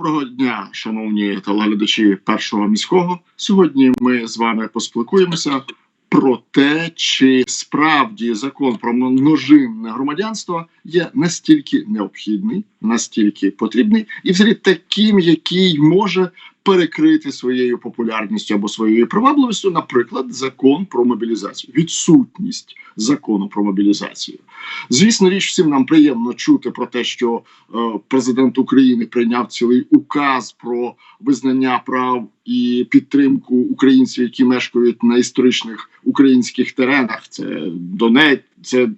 Доброго дня, шановні телеглядачі першого міського. Сьогодні ми з вами поспілкуємося про те, чи справді закон про множинне громадянство є настільки необхідний, настільки потрібний, і взагалі таким, який може перекрити своєю популярністю або своєю привабливістю, наприклад, закон про мобілізацію, відсутність закону про мобілізацію. Звісно, річ всім нам приємно чути про те, що е, президент України прийняв цілий указ про визнання прав і підтримку українців, які мешкають на історичних українських теренах. Це Донець, це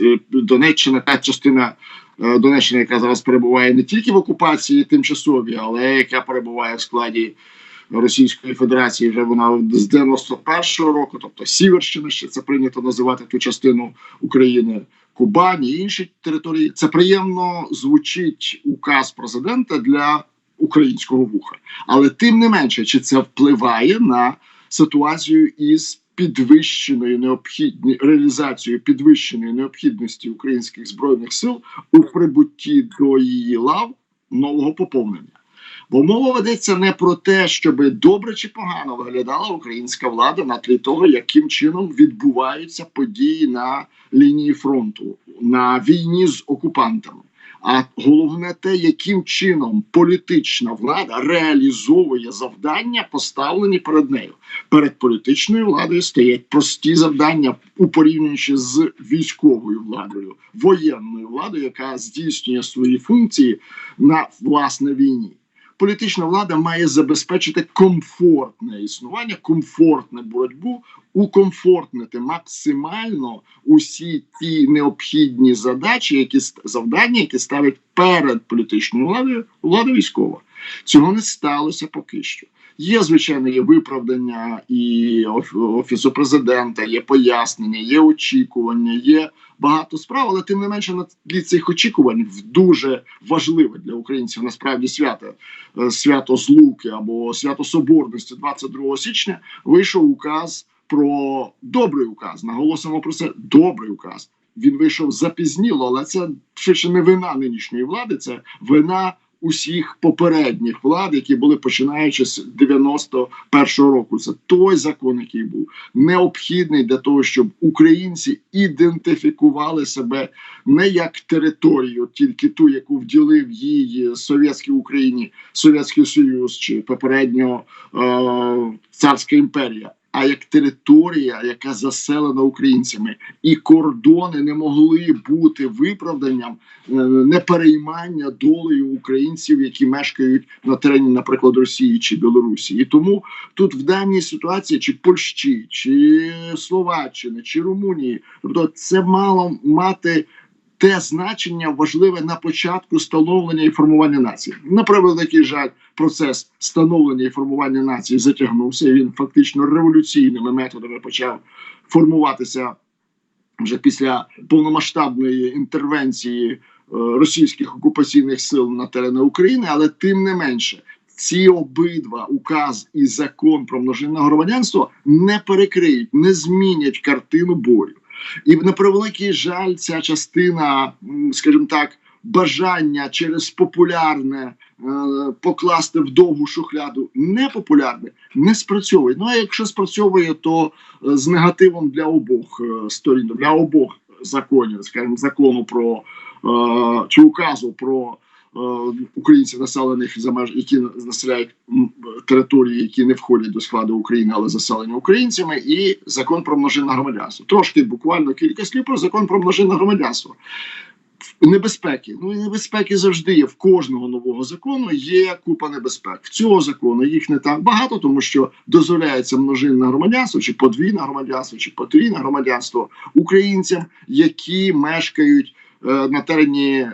е, Донеччина, та частина. е, Донеччини, яка зараз перебуває не тільки в окупації тимчасовій, але яка перебуває в складі Російської Федерації вже вона з 91-го року, тобто Сіверщина, ще це прийнято називати ту частину України, Кубані і інші території. Це приємно звучить указ президента для українського вуха, але тим не менше, чи це впливає на ситуацію із підвищеною необхідні реалізацією підвищеної необхідності українських збройних сил у прибутті до її лав нового поповнення. Бо мова ведеться не про те, щоб добре чи погано виглядала українська влада на тлі того, яким чином відбуваються події на лінії фронту на війні з окупантами. А головне те, яким чином політична влада реалізовує завдання, поставлені перед нею. Перед політичною владою стоять прості завдання у порівнянні з військовою владою, воєнною владою, яка здійснює свої функції на власне війні політична влада має забезпечити комфортне існування, комфортне боротьбу, укомфортнити максимально усі ті необхідні задачі, які завдання, які ставить перед політичною владою влада військова. Цього не сталося поки що. Є звичайно, є виправдання і офісу президента, є пояснення, є очікування, є багато справ, але тим не менше на тлі цих очікувань в дуже важливе для українців насправді свято е, свято Злуки або свято Соборності 22 січня вийшов указ про добрий указ. Наголосимо про це добрий указ. Він вийшов запізніло, але це швидше не вина нинішньої влади, це вина усіх попередніх влад, які були починаючи з 91-го року. Це той закон, який був необхідний для того, щоб українці ідентифікували себе не як територію, тільки ту, яку вділив їй совєтській Україні, Совєтський Союз чи попередньо е, царська імперія. А як територія, яка заселена українцями, і кордони не могли бути виправданням е, непереймання долею українців, які мешкають на терені, наприклад, Росії чи Білорусі. І тому тут в даній ситуації, чи Польщі, чи Словаччини, чи Румунії, тобто це мало мати. Те значення важливе на початку становлення і формування нації. На превеликий жаль, процес становлення і формування нації затягнувся. Він фактично революційними методами почав формуватися вже після повномасштабної інтервенції е, російських окупаційних сил на терени України, але тим не менше. Ці обидва указ і закон про множинне громадянство не перекриють, не змінять картину бою. І на превеликий жаль, ця частина, скажімо так, бажання через популярне е, покласти в довгу шухляду непопулярне не спрацьовує. Ну а якщо спрацьовує, то е, з негативом для обох е, сторін, для обох законів, скажімо, закону про чи указу про. Е, Українців населених за меж, які населяють території, які не входять до складу України, але заселені українцями, і закон про множинне громадянство. Трошки буквально кілька слів про закон про множинне громадянство. Небезпеки. Ну і небезпеки завжди є. В кожного нового закону є купа небезпек. В цього закону їх не так багато, тому що дозволяється множинне громадянство, чи подвійне громадянство, чи потрійне громадянство українцям, які мешкають на терені е,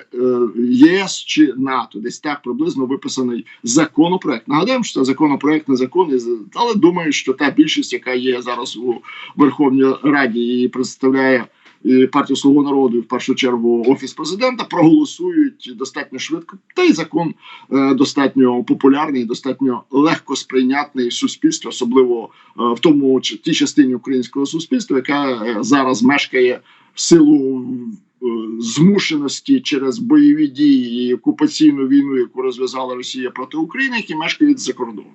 ЄС чи НАТО. Десь так приблизно виписаний законопроект. Нагадаємо, що це законопроект незаконний, але думаю, що та більшість, яка є зараз у Верховній Раді, і представляє і партію Свого народу, і в першу чергу офіс президента проголосують достатньо швидко. Та й закон е, достатньо популярний, достатньо легко сприйнятний суспільству, особливо е, в тому чи тій частині українського суспільства, яка е, зараз мешкає в силу змушеності через бойові дії і окупаційну війну, яку розв'язала Росія проти України, які мешкають за кордоном.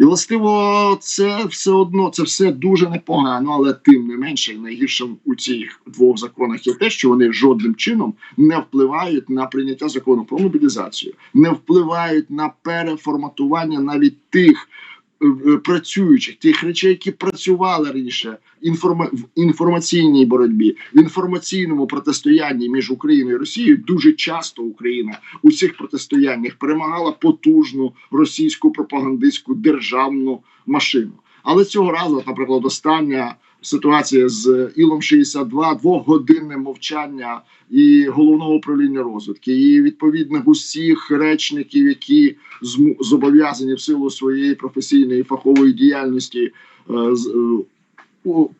І властиво, це все одно це все дуже непогано, але тим не менше, найгіршим у цих двох законах є те, що вони жодним чином не впливають на прийняття закону про мобілізацію, не впливають на переформатування навіть тих е, працюючих, тих речей, які працювали раніше інформа в інформаційній боротьбі, в інформаційному протистоянні між Україною і Росією. Дуже часто Україна у цих протистояннях перемагала потужну російську пропагандистську державну машину. Але цього разу, наприклад, остання ситуація з Ілом 62 двохгодинне мовчання і головного управління розвідки, і відповідних усіх речників, які зобов'язані в силу своєї професійної фахової діяльності е,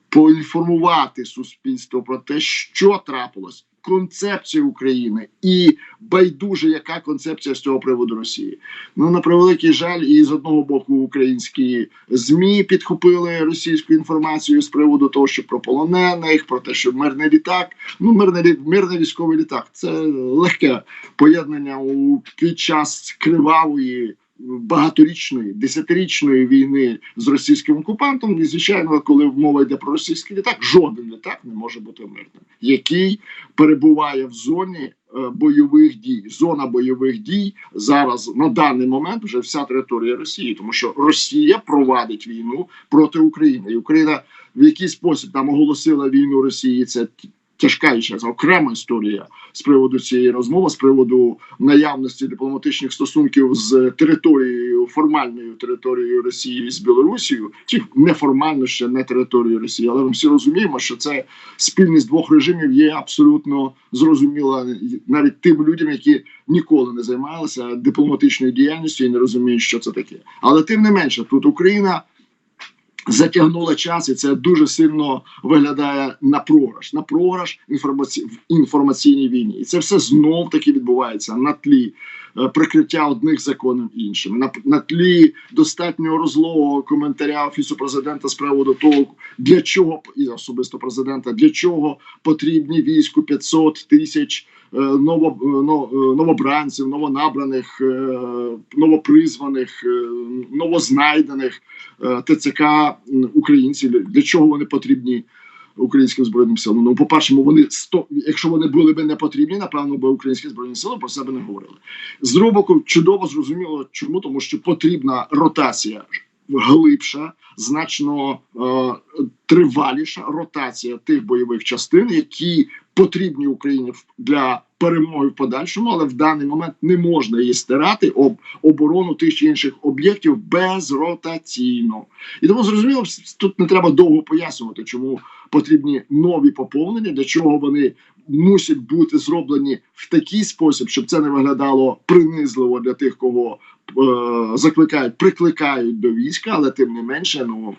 поінформувати суспільство про те, що трапилось. Концепція України і байдуже, яка концепція з цього приводу Росії. Ну на превеликий жаль, і з одного боку українські змі підхопили російську інформацію з приводу того, що про полонених, про те, що мирний літак, ну мирний мирний військовий літак це легке поєднання у під час кривавої. Багаторічної десятирічної війни з російським окупантом, і звичайно, коли мова йде про російський літак, жоден літак не може бути мирним, який перебуває в зоні е, бойових дій. Зона бойових дій зараз на даний момент вже вся територія Росії, тому що Росія провадить війну проти України, і Україна в який спосіб там оголосила війну Росії. Це тяжка і зараз окрема історія з приводу цієї розмови, з приводу наявності дипломатичних стосунків з територією формальною територією Росії з Білорусією, чи неформально ще не територією Росії, але ми всі розуміємо, що це спільність двох режимів є абсолютно зрозуміла навіть тим людям, які ніколи не займалися дипломатичною діяльністю і не розуміють, що це таке. Але тим не менше, тут Україна. Затягнула час, і це дуже сильно виглядає на програш, на програш інформаці... в інформаційній війні, і це все знов таки відбувається на тлі прикриття одних законів іншим, на, на тлі достатньо розлогого коментаря офісу президента з приводу того, для чого і особисто президента, для чого потрібні війську 500 тисяч е, ново, е, е, новобранців, новонабраних, е, новопризваних, е, новознайдених е, ТЦК українців. Для чого вони потрібні? Українським збройним силам. Ну, по-перше, вони 100, якщо вони були б не потрібні, напевно, би українські збройні сили про себе не говорили. З Рубоку чудово зрозуміло, чому тому, що потрібна ротація глибша, значно е, триваліша ротація тих бойових частин, які потрібні Україні для перемоги в подальшому, але в даний момент не можна її стирати об оборону тих чи інших об'єктів безротаційно. І тому зрозуміло, тут не треба довго пояснювати, чому потрібні нові поповнення, для чого вони мусять бути зроблені в такий спосіб, щоб це не виглядало принизливо для тих, кого е, закликають, прикликають до війська, але тим не менше, ну.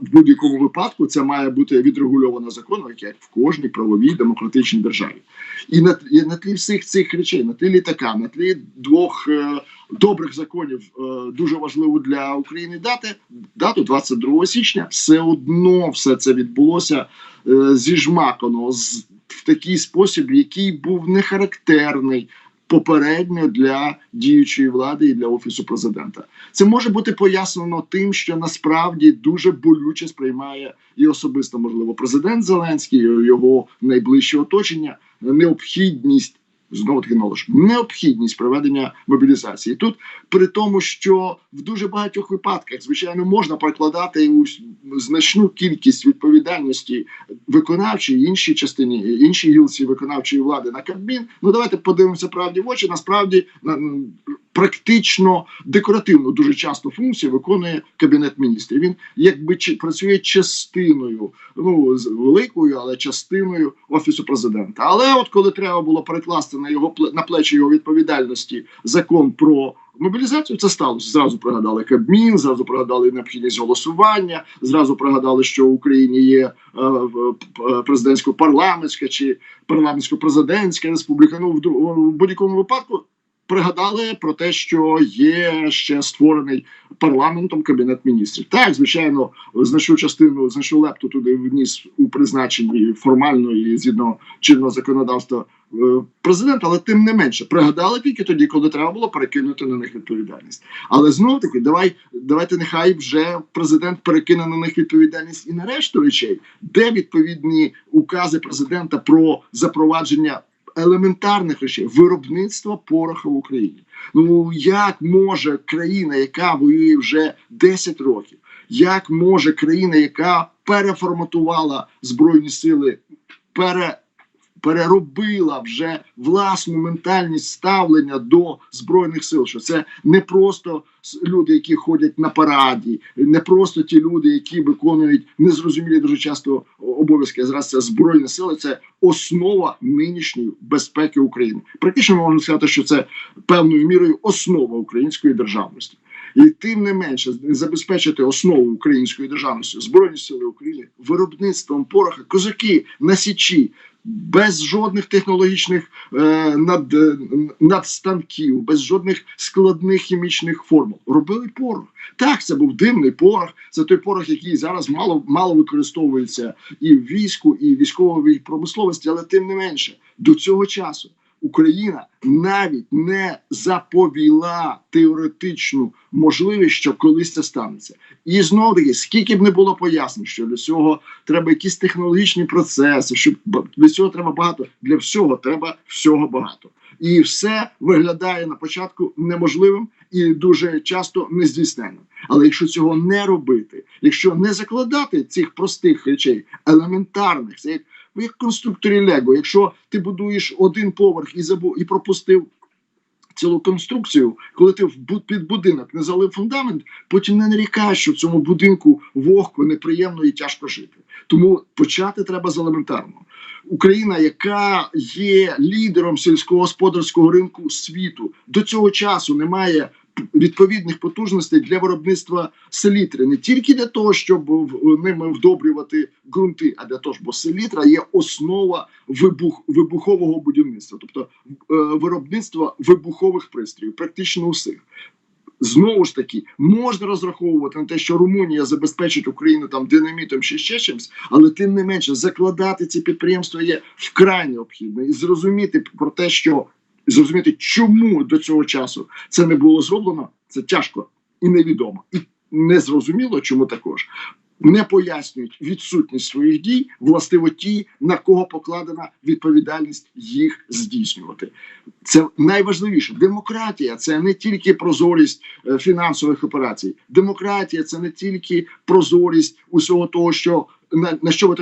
В будь-якому випадку це має бути відрегульовано законом, як в кожній правовій демократичній державі, і на, і на тлі всіх цих речей, на тлі літака, на тлі двох е, добрих законів, е, дуже важливо для України дати дату 22 січня. Все одно все це відбулося е, зіжмакано з в такий спосіб, який був не характерний попередньо для діючої влади і для офісу президента. Це може бути пояснено тим, що насправді дуже болюче сприймає і особисто можливо президент Зеленський, і його найближче оточення, необхідність. Знову таки наголошу, необхідність проведення мобілізації тут при тому, що в дуже багатьох випадках, звичайно, можна прикладати ус- значну кількість відповідальності виконавчої іншій частині, іншій гілці виконавчої влади на Кабмін. Ну давайте подивимося правді в очі. Насправді на- практично декоративну дуже часто функцію виконує кабінет міністрів. Він якби чи працює частиною, ну великою, але частиною офісу президента. Але от коли треба було перекласти на його на плечі його відповідальності закон про. Мобілізацію це сталося. Зразу пригадали Кабмін, зразу пригадали необхідність голосування, зразу пригадали, що в Україні є е, в- президентсько-парламентська чи парламентсько-президентська республіка. Ну в будь-якому випадку пригадали про те, що є ще створений парламентом кабінет міністрів. Так, звичайно, значну частину значну лепту туди вніс у призначенні формально і згідно чинного законодавства е, президент, але тим не менше пригадали тільки тоді, коли треба було перекинути на них відповідальність. Але знов таки, давай давайте нехай вже президент перекине на них відповідальність і на решту речей, де відповідні укази президента про запровадження елементарних речей виробництва пороха в Україні. Ну як може країна, яка воює вже 10 років, як може країна, яка переформатувала збройні сили, пере переробила вже власну ментальність ставлення до збройних сил. Що це не просто люди, які ходять на параді, не просто ті люди, які виконують незрозумілі дуже часто обов'язки. А Зараз це збройні сили, це основа нинішньої безпеки України. Практично можна сказати, що це певною мірою основа української державності. І тим не менше забезпечити основу української державності збройні сили України виробництвом пороха, козаки на січі. Без жодних технологічних е, над, е, надстанків, без жодних складних хімічних формул робили порох. Так, це був димний порох. Це той порох, який зараз мало мало використовується і в війську, і в військовій промисловості, але тим не менше до цього часу Україна навіть не заповіла теоретичну можливість, що колись це станеться. І знову таки, скільки б не було пояснень, що для цього треба якісь технологічні процеси, що б- для цього треба багато. Для всього треба всього багато. І все виглядає на початку неможливим і дуже часто нездійсненним. Але якщо цього не робити, якщо не закладати цих простих речей, елементарних, це як, як конструкторі Лего, якщо ти будуєш один поверх і забув і пропустив. Цілу конструкцію, коли ти під будинок не залив фундамент, потім не нарікаєш, що в цьому будинку вогко, неприємно і тяжко жити. Тому почати треба з елементарного. Україна, яка є лідером сільськогосподарського ринку світу, до цього часу не має відповідних потужностей для виробництва селітри, не тільки для того, щоб ними вдобрювати ґрунти, а для того, бо селітра є основа вибух, вибухового будівництва, тобто е, виробництва вибухових пристроїв, практично усіх. Знову ж таки, можна розраховувати на те, що Румунія забезпечить Україну там динамітом чи ще чимось, але тим не менше закладати ці підприємства є вкрай необхідно і зрозуміти про те, що зрозуміти, чому до цього часу це не було зроблено, це тяжко і невідомо, і незрозуміло, чому також. Не пояснюють відсутність своїх дій, властиво ті, на кого покладена відповідальність їх здійснювати. Це найважливіше. Демократія це не тільки прозорість е, фінансових операцій. Демократія це не тільки прозорість усього того, що на, на що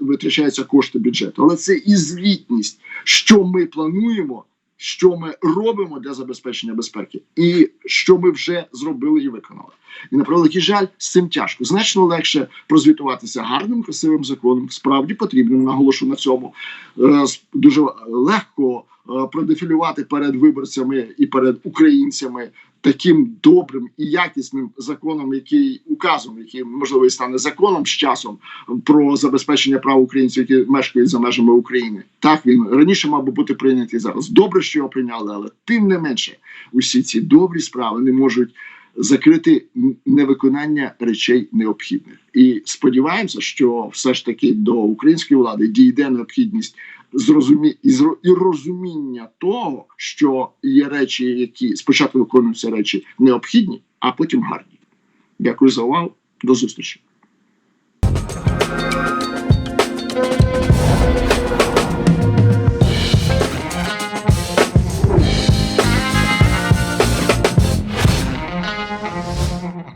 витрачаються кошти бюджету, але це і звітність, що ми плануємо, що ми робимо для забезпечення безпеки, і що ми вже зробили і виконали. І на превеликий жаль, з цим тяжко. Значно легше прозвітуватися гарним, красивим законом, справді потрібним, наголошу на цьому. Е, Дуже легко е, продефілювати перед виборцями і перед українцями таким добрим і якісним законом, який указом, який можливо і стане законом з часом про забезпечення прав українців, які мешкають за межами України. Так він раніше мав би бути прийнятий зараз. Добре, що його прийняли, але тим не менше, усі ці добрі справи не можуть закрити невиконання речей необхідних. І сподіваємося, що все ж таки до української влади дійде необхідність зрозумі... і, розуміння того, що є речі, які спочатку виконуються речі необхідні, а потім гарні. Дякую за увагу. До зустрічі.